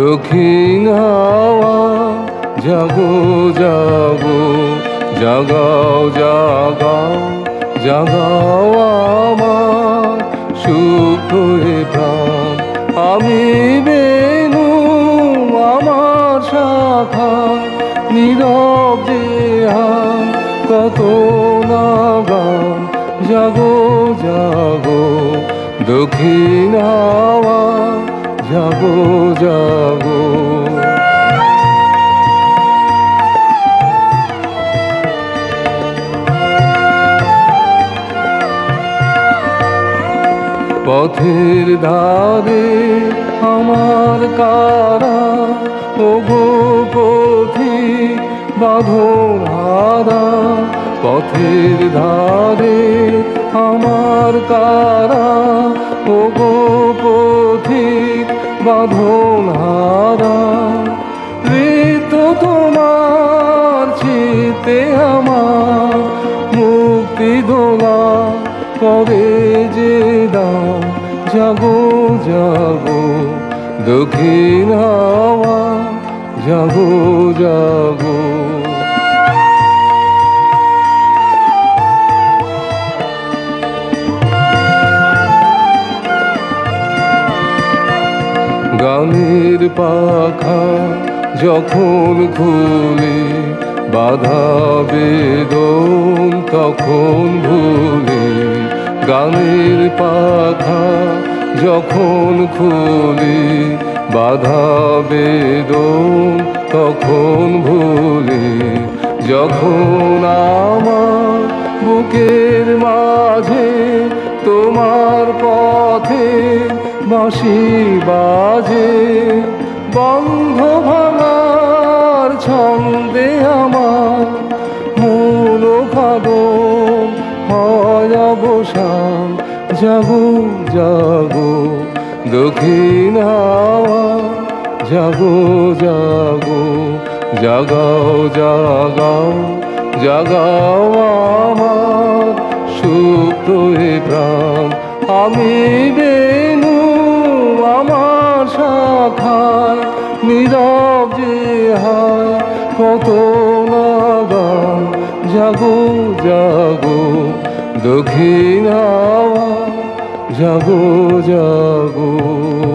দক্ষিণ হাওয়া, জাগো জাগো, জাগাও জাগাও জাগাও আমার সুপ্ত এ প্রাণ। আমি বেনু আমার শাখা, নীরব হার কত না গান জাগো জাগো, দক্ষিণ হাওয়া জাগো জাগো। পথের ধারে আমার কারা ও গো পথি বাঁধন হারা পথের ধারে আমার কারা ও গো পথি বাঁধন হারা ঋত তোমার চিতে আমার মুক্তি দোলা করে যে দাম জাগো জাগো, দক্ষিণ হাওয়া, জাগো জাগো। গানের পাখা যখন খুলে বাধা বেদন তখন ভুলে। গানের পাখা যখন খুলে বাধা বেদন তখন ভুলে। যখন আমার বুকের মাঝে বাঁশি বাজে, বন্ধ ভাঙার ছন্দে আমার মূল ফাদন হয় অবসান। জাগো জাগো দক্ষিণ হাওয়া জাগো জাগো জাগাও জাগাও জাগাও আমার সুপ্ত প্রাণ। আমি নীরব হায় কত নাগান জাগো জাগো। দক্ষিণ জাগো জাগো।